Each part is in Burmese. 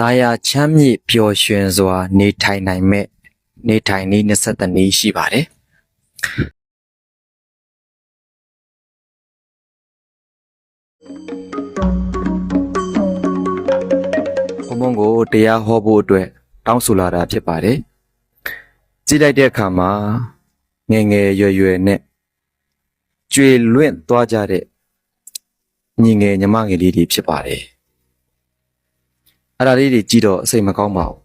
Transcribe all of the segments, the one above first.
တာယာချမ်းမြေ့ပျော်ရွှင်စွာ နေထိုင်နိုင်မဲ့နေထိုင်နည်း20နည်းရှိပါတယ်ဘုံဘုံကိုတရားဟောဖို့အတွက်တောင်းဆိုလာတာဖြစ်ပါတယ်ကြည့်လိုက်တဲ့အခါမှာငယ်ငယ်ရွယ်ရွယ်နဲ့ကျွေလွင့်သွားကြတဲ့ညီငယ်ညီမငယ်လေးတွေဖြစ်ပါတယ် အဲ့ဒါလေးတွေကြည့်တော့အစိတ်မကောင်းပါဘူး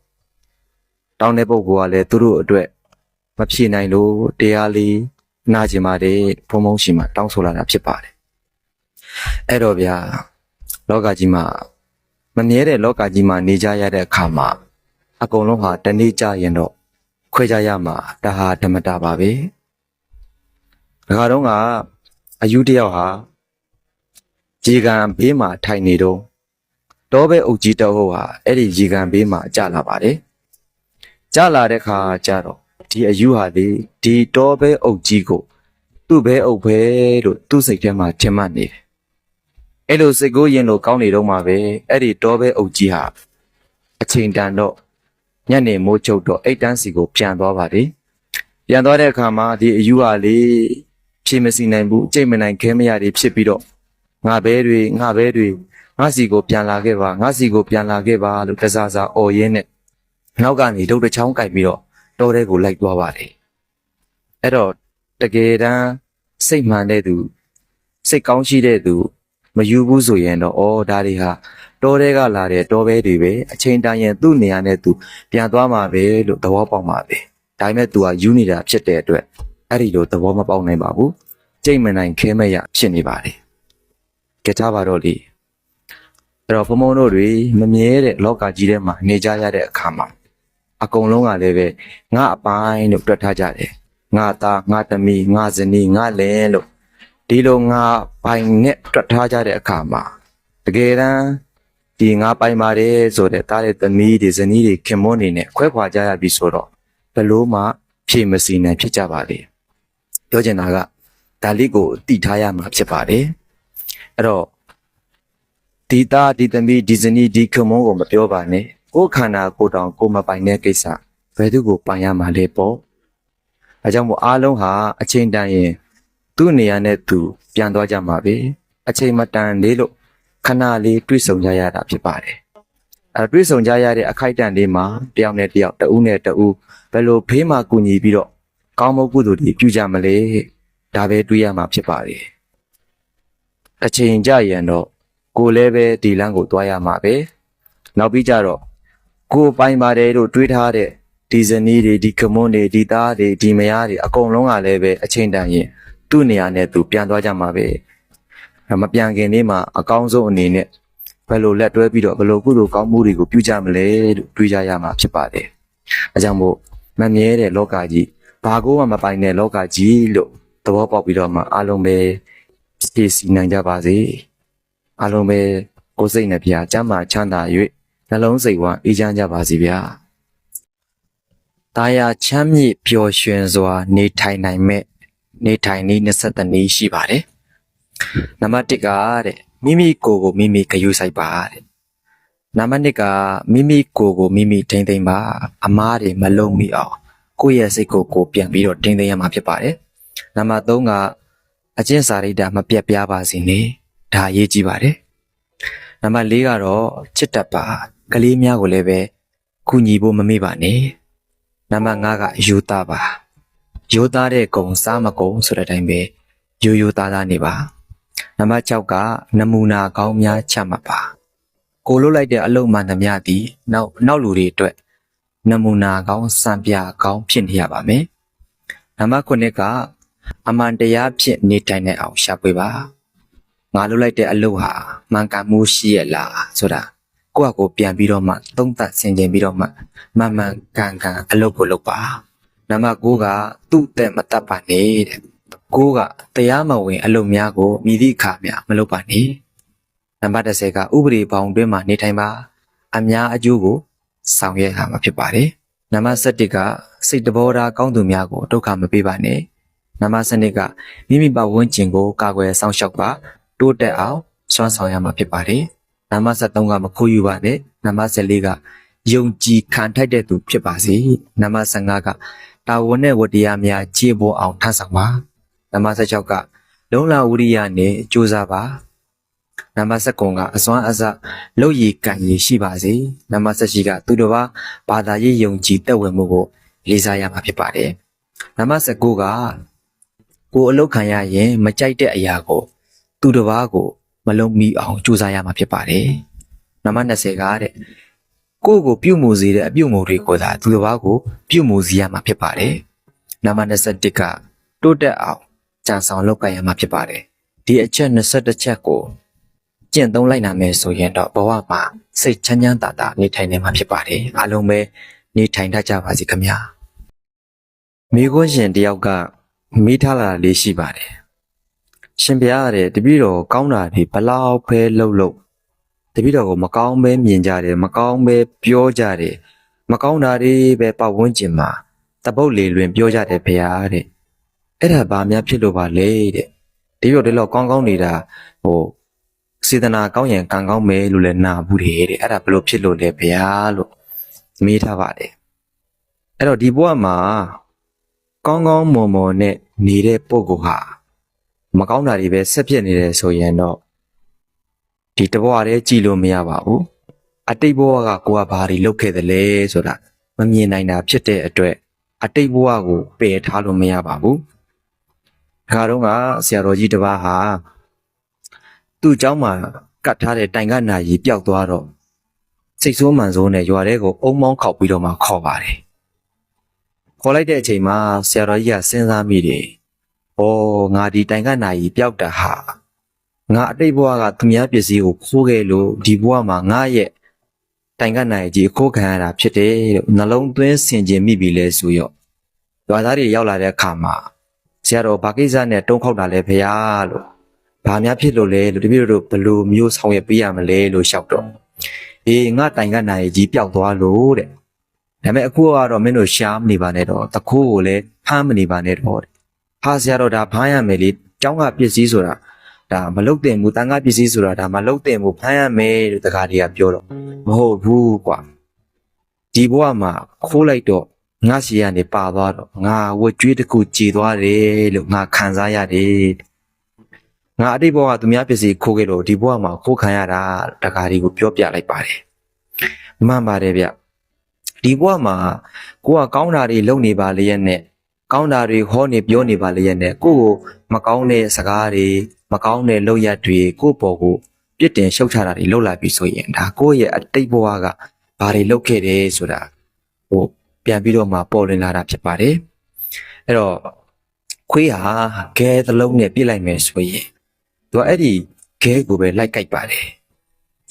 တောင်းတဲ့ပုဂ္ဂိုလ်ကလည်းသူတို့အတွက်မဖြေနိုင်လို့တရားလေးနာကျင်ပါတယ်ဖုံဖုံရှိမှတောင်းဆိုလာတာဖြစ်ပါတယ်အဲ့တော့ဗျာလောကကြီးမှာမမြဲတဲ့လောကကြီးမှာနေကြရတဲ့အခါမှာအကုန်လုံးဟာတနေ့ကြရင်တော့ခွဲကြရမှာဒါဟာဓမ္မတာပါပဲဒါကတော့ကအယူတယောက်ဟာဂျေကံဘေးမှာထိုင်နေတော့ တောဘဲအုပ်ကြီးတောဟုတ်ဟာအဲ့ဒီရေကန်ဘေးမှာကြာလာပါတယ်ကြာလာတဲ့ခါကျတော့ဒီအယူဟာလေဒီတောဘဲအုပ်ကြီးကိုသူ့ဘဲအုပ်ပဲလို့သူ့စိတ်ထဲမှာထင်မှတ်နေတယ်အဲ့လိုစိတ်ကိုရင်လို့ကောင်းနေတော့မှပဲအဲ့ဒီတောဘဲအုပ်ကြီးဟာအချိန်တန်တော့ညနေမိုးချုပ်တော့အိတ်တန်းစီကိုပြန်သွားပါတယ်ပြန်သွားတဲ့အခါမှာဒီအယူဟာလေဖြေမစီနိုင်ဘူးအကျိတ်မနိုင်ခဲမရတွေဖြစ်ပြီးတော့ငါဘဲတွေငါဘဲတွေ ငါစီကိုပြန်လာခဲ့ပါငါစီကိုပြန်လာခဲ့ပါလို့တစားစားអော်ရင်းနဲ့နောက်ကနေဒုတ်တစ်ချောင်းကြိုက်ပြီးတော့တောထဲကိုလိုက်သွားပါတယ်အဲ့တော့တကယ်တမ်းစိတ်မှန်တဲ့သူစိတ်ကောင်းရှိတဲ့သူမယူဘူးဆိုရင်တော့ဩဒါတွေဟာတောထဲကလာတဲ့တောဘဲတွေပဲအချိန်တန်ရင်သူ့နေရာနဲ့သူပြန်သွားမှာပဲလို့သဘောပေါက်မှာပဲဒါပေမဲ့သူကယူနေတာဖြစ်တဲ့အတွက်အဲ့ဒီလိုသဘောမပေါက်နိုင်ပါဘူးကြိတ်မနိုင်ခဲမရဖြစ်နေပါတယ်ကြထားပါတော့လေ အဲ့တော့ဘုံဘုံတို့တွေမမြဲတဲ့လောကကြီးထဲမှာနေကြရတဲ့အခါမှာအကုန်လုံးကလည်းပဲငါအပိုင်းလို့တွက်ထားကြတယ်ငါသားငါသမီးငါဇနီးငါလင်လို့ဒီလိုငါပိုင်နဲ့တွက်ထားကြတဲ့အခါမှာတကယ်တမ်းဒီငါပိုင်ပါတယ်ဆိုတဲ့သားတဲ့သမီးတွေဇနီးတွေခင်မွန်းနေနဲ့ခွဲခွာကြရပြီဆိုတော့ဘယ်လို့မှဖြေမစီနိုင်ဖြစ်ကြပါလေပြောချင်တာကဒါလေးကိုတည်ထားရမှာဖြစ်ပါတယ်အဲ့တော့ ဒီသားဒီသမီးဒီဇနီးဒီခမုန်းကိုမပြောပါနဲ့ကိုယ်ခန္ဓာကိုယ်တောင်ကိုယ်မပိုင်တဲ့ကိစ္စဘယ်သူကိုပိုင်ရမှာလဲပေါ့အဲကြောင့်မို့အားလုံးဟာအချိန်တန်ရင်သူ့နေရာနဲ့သူပြန်သွားကြမှာပဲအချိန်မတန်လေးလို့ခဏလေးတွေ့ဆုံကြရတာဖြစ်ပါတယ်အဲတွေ့ဆုံကြရတဲ့အခိုက်အတန့်လေးမှာတယောက်နဲ့တယောက်တဦးနဲ့တဦးဘယ်လိုဖေးမှကူညီပြီးတော့ကောင်းမုတ်ကုသိုလ်တွေပြုကြမလဲဒါပဲတွေးရမှာဖြစ်ပါတယ်အချိန်ကြရင်တော့ ကိုလည်းပဲဒီလမ်းကိုသွားရမှာပဲနောက်ပြီးကြတော့ကိုပိုင်ပါတယ်လို့တွေးထားတဲ့ဒီဇနီးတွေဒီကမွန်းတွေဒီသားတွေဒီမယားတွေအကုန်လုံးကလည်းပဲအချိန်တန်ရင်သူ့နေရာနဲ့သူပြန်သွားကြမှာပဲမပြန်ခင်လေးမှာအကောင်းဆုံးအနေနဲ့ဘယ်လိုလက်တွဲပြီးတော့ဘယ်လိုကုသိုလ်ကောင်းမှုတွေကိုပြုကြမလဲလို့တွေးကြရမှာဖြစ်ပါတယ်အဲကြောင့်မို့မမြဲတဲ့လောကကြီးဘာကိုမှမပိုင်တဲ့လောကကြီးလို့သဘောပေါက်ပြီးတော့မှအားလုံးပဲဖြည့်စီနိုင်ကြပါစေ အားလုံးပဲကိုယ်စိတ်နဲ့ပြာကျမ်းမာချမ်းသာ၍နှလုံးစိတ်ဝမ်းအေးချမ်းကြပါစေဗျာ။တာယာချမ်းမြေ့ပျော်ရွှင်စွာ နေထိုင်နိုင်မဲ့နေထိုင်နည်း20နည်းရှိပါတယ်။နံပါတ်1ကတဲ့မိမိကိုယ်ကိုမိမိဂရုစိုက်ပါတဲ့။နံပါတ်2ကမိမိကိုယ်ကိုမိမိထိမ့်သိမ့်ပါအမားတွေမလုံးမိအောင်ကိုယ့်ရဲ့စိတ်ကိုကိုယ်ပြန်ပြီးတော့ထိမ့်သိမ့်ရမှာဖြစ်ပါတယ်။နံပါတ်3ကအကျင့်စာရိတ္တမပြတ်ပြားပါစေနဲ့။ ဒါအရေးကြီးပါတယ်။နံပါတ်4ကတော့ချစ်တတ်ပါကလေးများကိုလည်းပဲကူညီဖို့မမေ့ပါနဲ့။နံပါတ်5ကယူသားပါ။ယူသားတဲ့ကုံစားမကုံဆိုတဲ့အတိုင်းပဲယူယူသားသားနေပါ။နံပါတ်6ကနမူနာကောင်းများချမှတ်ပါ။ကိုလို့လိုက်တဲ့အလုံးမှန်သမျှသည်နောက်နောက်လူတွေအတွက်နမူနာကောင်းစံပြကောင်းဖြစ်နေရပါမယ်။နံပါတ်9ကအမှန်တရားဖြစ်နေထိုင်တဲ့အောင်ရှာဖွေပါ။ ငါလုပ်လိုက်တဲ့အလုပ်ဟာမှန်ကန်မှုရှိရလားဆိုတာကိုယ့်အကိုပြန်ပြီးတော့မှသုံးသပ်ဆင်ခြင်ပြီးတော့မှမှန်မှန်ကန်ကန်အလုပ်ကိုလုပ်ပါနံပါတ်9ကသူ့တဲ့မတတ်ပါနဲ့တဲ့9ကတရားမဝင် အလုပ်များကိုမြည်သည့်အခါများမလုပ်ပါနဲ့နံပါတ်10ကဥပဒေပေါင်းတွင်းမှာနေထိုင်ပါအများအကျိုးကိုဆောင်ရွက်ရမှာဖြစ်ပါတယ်နံပါတ်7ကစိတ်တဘောထားကောင်းသူများကိုဒုက္ခမပေးပါနဲ့နံပါတ်7ကမိမိပတ်ဝန်းကျင်ကိုကာကွယ်စောင့်ရှောက်ပါ တိုးတက်အောင်စွမ်းဆောင်ရမှာဖြစ်ပါတယ်နံပါတ်73ကမခိုးယူပါနဲ့နံပါတ်14ကယုံကြည်ခံထိုက်တဲ့သူဖြစ်ပါစေနံပါတ်15ကတာဝန်နဲ့ဝတ္တရားများခြေပေါ်အောင်ထမ်းဆောင်ပါနံပါတ်16ကလုံလဝိရိယနဲ့ကြိုးစားပါနံပါတ်19ကအစွမ်းအစလုပ်ရည်ကံရည်ရှိပါစေနံပါတ်18ကသူတော်ဘာဘာသာရေးယုံကြည်တက်ဝင်မှုကိုလေးစားရမှာဖြစ်ပါတယ်နံပါတ်19ကကိုယ်အလုပ်ခံရရင်မကြိုက်တဲ့အရာကို သူတစ်ပါးကိုမလုံးမီအောင်ကြိုးစားရမှာဖြစ်ပါတယ်။နံပါတ်20ကတဲ့ကိုယ့်ကိုပြုမှုစေတဲ့အပြုမှုတွေကိုသာသူတစ်ပါးကိုပြုမှုစေရမှာဖြစ်ပါတယ်။နံပါတ်21ကတိုးတက်အောင်ကြံဆောင်လုပ်ကိုင်ရမှာဖြစ်ပါတယ်။ဒီအချက်21ချက်ကိုကျင့်သုံးလိုက်နိုင်မယ်ဆိုရင်တော့ဘဝမှာစိတ်ချမ်းချမ်းသာသာနေထိုင်နိုင်မှာဖြစ်ပါတယ်။အားလုံးပဲနေထိုင်တတ်ကြပါစေခင်ဗျာ။မိခွန်းရှင်တယောက်ကမိထားလာတာလေးရှိပါတယ်။ ရှင်ဘုရားတဲ့တပည့်တော်ကောင်းတာတွေဘလောက်ပဲလှုပ်လှုပ်တပည့်တော်ကိုမကောင်းပဲမြင်ကြတယ်မကောင်းပဲပြောကြတယ်မကောင်းတာတွေပဲပတ်ဝန်းကျင်မှာတပုတ်လေလွင်ပြောကြတယ်ဘုရားတဲ့အဲ့ဒါဘာများဖြစ်လို့ပါလဲတဲ့တပည့်တော်ဒီလောက်ကောင်းကောင်းနေတာဟိုစေတနာကောင်းရင်ကံကောင်းမယ်လို့လည်းနာဘူးတယ်တဲ့အဲ့ဒါဘလို့ဖြစ်လို့လဲဘုရားလို့မေးထားပါတယ်အဲ့တော့ဒီဘဝမှာကောင်းကောင်းမွန်မွန်နဲ့နေတဲ့ပုဂ္ဂိုလ်ဟာ မကောင်းတာတွေပဲဆက်ဖြစ်နေတယ်ဆိုရင်တော့ဒီတဘွားတည်းကြည်လို့မရပါဘူးအတိတ်ဘဝကကိုကဘာတွေလုပ်ခဲ့သလဲဆိုတာမမြင်နိုင်တာဖြစ်တဲ့အတွက်အတိတ်ဘဝကိုပယ်ထားလို့မရပါဘူးခါတော့ကဆရာတော်ကြီးတစ်ပါးဟာသူ့เจ้าမှာကတ်ထားတဲ့တိုင်ကနာရီပျောက်သွားတော့စိတ်ဆိုးမှန်ဆိုးနဲ့ရွာထဲကိုအုံမောင်းခောက်ပြီးတော့မှခေါ်ပါတယ်ခေါ်လိုက်တဲ့အချိန်မှာဆရာတော်ကြီးကစဉ်းစားမိတယ် ။ အော်ငါဒီတိုင်ကနာကြီးပျောက်တာဟာငါအတိတ်ဘဝကသူများပစ္စည်းကိုခိုးခဲ့လို့ဒီဘဝမှာငါရဲ့တိုင်ကနာကြီးအခိုးခံရတာဖြစ်တယ်လို့နှလုံးသွင်းဆင်ခြင်မိပြီလဲဆိုရောရွာသားတွေရောက်လာတဲ့အခါမှာဆရာတော်ဘာကိစ္စနဲ့တုံးခောက်တာလဲဖေယားလို့ဘာများဖြစ်လို့လဲလို့တပည့်တို့ဘယ်လိုမျိုးဆောင်ရွက်ပေးရမလဲလို့ရှောက်တော့အေးငါတိုင်ကနာကြီးပျောက်သွားလို့တဲ့ဒါပေမဲ့အခုကတော့မင်းတို့ရှားမနေပါနဲ့တော့တခိုးကိုလည်းဖမ်းမနေပါနဲ့တော့တဲ့ ဟာဆရာတော်ဒါဖမ်းရမယ်လေကျောင်းကပစ္စည်းဆိုတာဒါမလုတ်တင်ဘူးတန်ခါပစ္စည်းဆိုတာဒါမလုတ်တင်ဘူးဖမ်းရမယ်လို့တကားတွေကပြောတော့မဟုတ်ဘူးကွာဒီဘဝမှာခိုးလိုက်တော့ငါစီကနေပါသွားတော့ငါဝတ်ကြွေးတစ်ခုကြည်သွားတယ်လို့ငါခံစားရတယ်ငါအတိတ်ဘဝကသူများပစ္စည်းခိုးခဲ့လို့ဒီဘဝမှာခိုးခံရတာတကားတွေကိုပြောပြလိုက်ပါတယ်မှန်ပါတယ်ဗျဒီဘဝမှာကိုကကောင်းတာတွေလုပ်နေပါလေရဲ့နဲ့ ကောင်းတာတွေဟောနေပြောနေပါလေရဲ့နဲ့ကိုယ့်ကိုမကောင်းတဲ့စကားတွေမကောင်းတဲ့လုပ်ရက်တွေကိုယ့်ပေါ်ကိုပြစ်တင်ရှုတ်ချတာတွေလုပ်လာပြီဆိုရင်ဒါကိုယ့်ရဲ့အတိတ်ဘဝကဘာတွေလုပ်ခဲ့တယ်ဆိုတာဟိုပြန်ပြီးတော့မှပေါ်လွင်လာတာဖြစ်ပါတယ်အဲ့တော့ခွေးဟာခဲသလုံးနဲ့ပြစ်လိုက်မယ်ဆိုရင်သူကအဲ့ဒီခဲကိုပဲလိုက်ကြိုက်ပါတယ်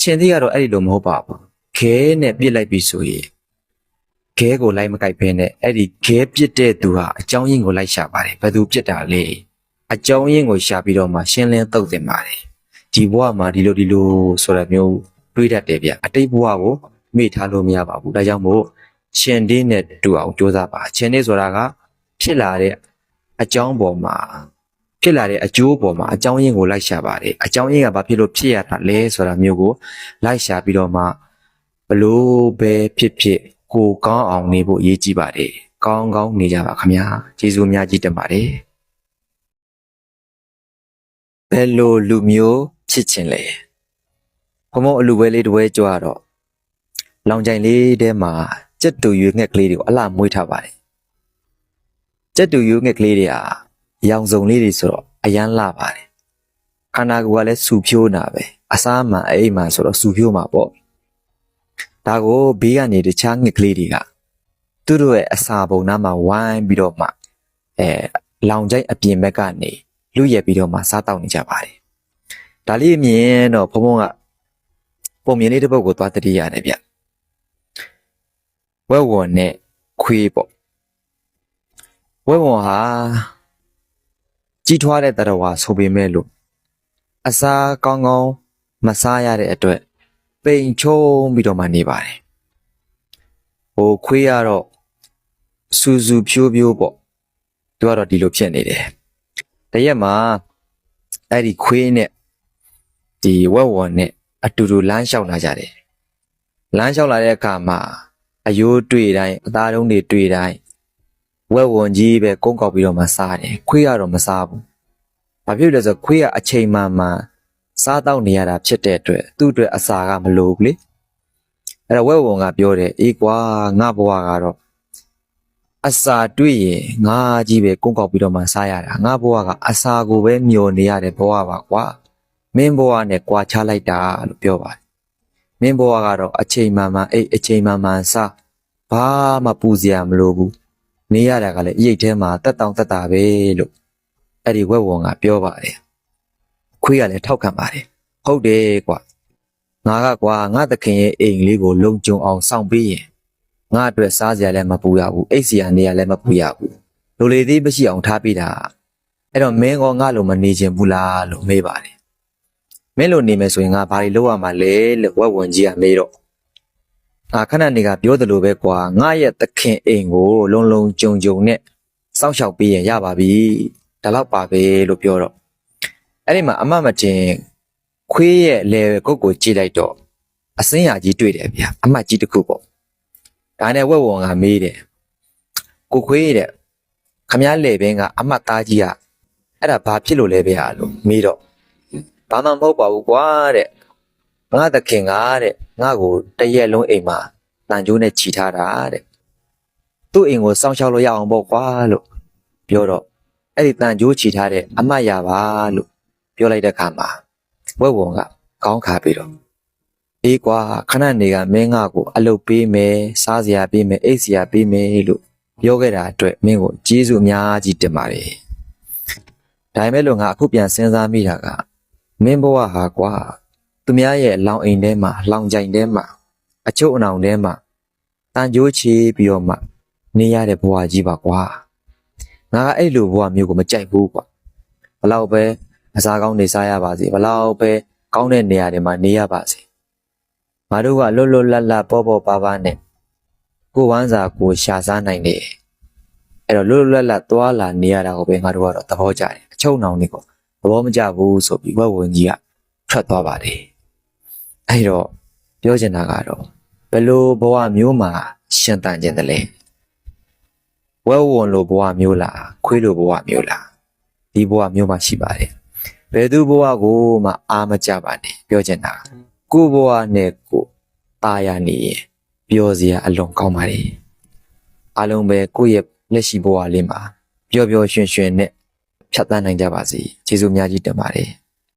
ချင်းသေးကတော့အဲ့ဒီလိုမဟုတ်ပါဘူးခဲနဲ့ပြစ်လိုက်ပြီဆိုရင် ခဲကိုလိုက်မကြိုက်ဖဲနဲ့အဲ့ဒီခဲပြစ်တဲ့သူဟာအကြောင်းရင်းကိုလိုက်ရှာပါတယ်ဘယ်သူပြစ်တာလဲအကြောင်းရင်းကိုရှာပြီးတော့မှရှင်းလင်းသုတ်တင်ပါတယ်ဒီဘဝမှာဒီလိုဒီလိုဆိုရမျိုးတွေးတတ်တယ်ဗျအတိတ်ဘဝကိုမေ့ထားလို့မရပါဘူးဒါကြောင့်မို့ရှင်တင်းနဲ့တူအောင်ကြိုးစားပါရှင်တင်းဆိုတာကဖြစ်လာတဲ့အကြောင်းပေါ်မှာဖြစ်လာတဲ့အကျိုးပေါ်မှာအကြောင်းရင်းကိုလိုက်ရှာပါတယ်အကြောင်းရင်းကဘာဖြစ်လို့ဖြစ်ရတာလဲဆိုတာမျိုးကိုလိုက်ရှာပြီးတော့မှဘလို့ပဲဖြစ်ဖြစ် ကိုကောင်းအောင်နေဖို့အရေးကြီးပါတယ်။ကောင်းကောင်းနေကြပါခင်ဗျာ။ကျေးဇူးအများကြီးတင်ပါတယ်။ဘယ်လိုလူမျိုးဖြစ်ခြင်းလဲ။ဘုံဘုံအလူပွဲလေးတစ်ပွဲကြွားတော့လောင်ကြိုင်လေးထဲမှာကြက်တူရွေးငှက်ကလေးတွေကိုအလှမွေးထားပါတယ်။ကြက်တူရွေးငှက်ကလေးတွေဟာရောင်စုံလေးတွေဆိုတော့အရန်လှပါတယ်။ခန္ဓာကိုယ်ကလည်းစူဖြိုးနာပဲ။အစားမှန်အိမ်မှန်ဆိုတော့စူဖြိုးမှာပေါ့။ ဒါကိုဘေးကနေတခြားငှက်ကလေးတွေကသူတို့ရဲ့အစာပုံနားမှာဝိုင်းပြီးတော့မှအဲလောင်ကျိုက်အပြင်ဘက်ကနေလူရက်ပြီးတော့မှစားတောက်နေကြပါတယ်။ဒါလေးအမြင်တော့ဘုံဘုံကပုံမြင်လေးတစ်ပုဒ်ကိုသွားတတိရတယ်ဗျ။ဝက်ဝွန်နဲ့ခွေးပေါ့။ဝက်ဝွန်ဟာကြီးထွားတဲ့တရဝါဆိုပေမဲ့လို့အစာကောင်းကောင်းမစားရတဲ့အတွက် ပိန်ချုံပြီးတော့မှနေပါတယ်။ဟိုခွေးကတော့စူစူဖြိုးဖြိုးပေါ့။သူကတော့ဒီလိုဖြစ်နေတယ်။တရက်မှာအဲ့ဒီခွေးနဲ့ဒီဝက်ဝွန်နဲ့အတူတူလမ်းလျှောက်လာကြတယ်လမ်းလျှောက်လာတဲ့အခါမှာအယိုးတွေ့တိုင်းအသားတုံးတွေတွေ့တိုင်းဝက်ဝန်ကြီးပဲကုန်းကောက်ပြီးတော့မှစားတယ်ခွေးကတော့မစားဘူးဘာဖြစ်လဲဆိုတော့ခွေးကအချိန်မှန်မှန် စားတော့နေရတာဖြစ်တဲ့အတွက်သူ့အတွက်အစာကမလိုဘူးလေအဲ့တော့ဝက်ဝန်ကပြောတယ်အေးကွာငါဘဝကတော့အစာတွေ့ရင်ငါကြီးပဲကုန်းကောက်ပြီးတော့မှစားရတာငါဘဝကအစာကိုပဲမျောနေရတဲ့ဘဝပါကွာမင်းဘဝနဲ့ကြွာချလိုက်တာလို့ပြောပါတယ်မင်းဘဝကတော့အချိန်မှန်မှန်အိတ်အချိန်မှန်မှန်စားဘာမှပူစရာမလိုဘူးနေရတာကလည်းအိတ်ထဲမှာတက်တောင်တက်တာပဲလို့အဲ့ဒီဝက်ဝံကပြောပါတယ် ခွေးကလည်းထောက်ခံပါတယ်ဟုတ်တယ်ကွာငါကကွာငါသခင်ရဲ့အိမ်လေးကိုလုံခြုံအောင်စောင့်ပေးရင်ငါအတွက်စားစရာလည်းမပူရဘူးအိတ်စရာနေရာလည်းမပူရဘူးလိုလေသေးမရှိအောင်ထားပေးတာအဲ့တော့မင်းကငါလိုမနေခြင်းဘူးလားလို့မေးပါတယ်မင်းလိုနေမယ်ဆိုရင်ငါဘာတွေလုပ်ရမှာလဲလို့ဝက်ဝင်ကြီးကမေးတော့အာခဏနေကပြောသလိုပဲကွာငါရဲ့သခင်အိမ်ကိုလုံလုံကြုံကြုံနဲ့စောင့်ရှောက်ပေးရင်ရပါပြီဒါတော့ပါပဲလို့ပြောတော့ အဲ့ဒီမှာအမတ်မတင်ခွေးရဲ့လေကုတ်ကိုကြည့်လိုက်တော့အစင်းရကြီးတွေ့တယ်ဗျာအမတ်ကြီးတစ်ခုပေါ့ဒါနဲ့ဝက်ဝံကမေးတယ်ကိုခွေးတဲ့ခမည်းလေဘင်းကအမတ်သားကြီးကအဲ့ဒါဘာဖြစ်လို့လဲဗျာလို့မေးတော့ဘာမှမဟုတ်ပါဘူးကွာတဲ့ငါသခင်ကတဲ့ငါ့ကိုတရက်လုံးအိမ်မှာတန်ကြိုးနဲ့ခြိထားတာတဲ့သူ့အိမ်ကိုစောင့်ရှောက်လို့ရအောင်ပေါ့ကွာလို့ပြောတော့အဲ့ဒီတန်ကြိုးခြိထားတဲ့အမတ်ရပါလို့ ပြောလိုက်တဲ့ခါမှာဝက်ဝံကကောင်းခါပြီးတော့အေးကွာခဏနေကမင်းငါ့ကိုအလုပ်ပေးမယ်စားစရာပေးမယ်အိတ်စရာပေးမယ်လို့ပြောခဲ့တာအတွက်မင်းကိုကျေးဇူးအများကြီးတင်ပါတယ်ဒါပေမဲ့လို့ငါအခုပြန်စဉ်းစားမိတာကမင်းဘဝဟာကွာသူများရဲ့လောင်အိမ်ထဲမှာလောင်ကြိုင်ထဲမှာအချုပ်အနှောင်ထဲမှာတန်ကြိုးချေပြီးတော့မှ နေရတဲ့ဘဝကြီးပါကွာငါကအဲ့လိုဘဝမျိုးကိုမကြိုက်ဘူးကွာဘလောက်ပဲ အစားကောင်းနေစားရပါစေဘလောက်ပဲကောင်းတဲ့နေရာတွေမှာနေရပါစေငါတို့ကလွတ်လွတ်လပ်လပ်ပေါ့ပေါ့ပါပါနဲ့ကိုယ်ဝမ်းစာကိုရှာစားနိုင်တယ်အဲ့တော့လွတ်လွတ်လပ်လပ်သွားလာနေရတာကိုပဲငါတို့ကတော့သဘောကျတယ်အချုပ်အနှောင်တွေကိုသဘောမကျဘူးဆိုပြီးဝက်ဝင်ကြီးကထွက်သွားပါတယ်။အဲဒီတော့ပြောချင်တာကတော့ဘယ်လိုဘဝမျိုးမှာရှင်တန်ခြင်းတလဲ။ဝက်ဝင်လိုဘဝမျိုးလားခွေးလိုဘဝမျိုးလားဒီဘဝမျိုးမှာရှိပါတယ်။ ဘယ်သူဘဝကိုမှအာမကြပါနဲ့ပြောချင်တာကိုဘဝနဲ့ကိုတာယာနေရင်ပြောစရာအလွန်ကောင်းပါလေအလုံးပဲကိုယ့်ရဲ့လက်ရှိဘဝလေးမှာပျော်ပျော်ရွှင်ရွှင်နဲ့ဖြတ်သန်းနိုင်ကြပါစေကျေးဇူးအများကြီးတင်ပါတယ်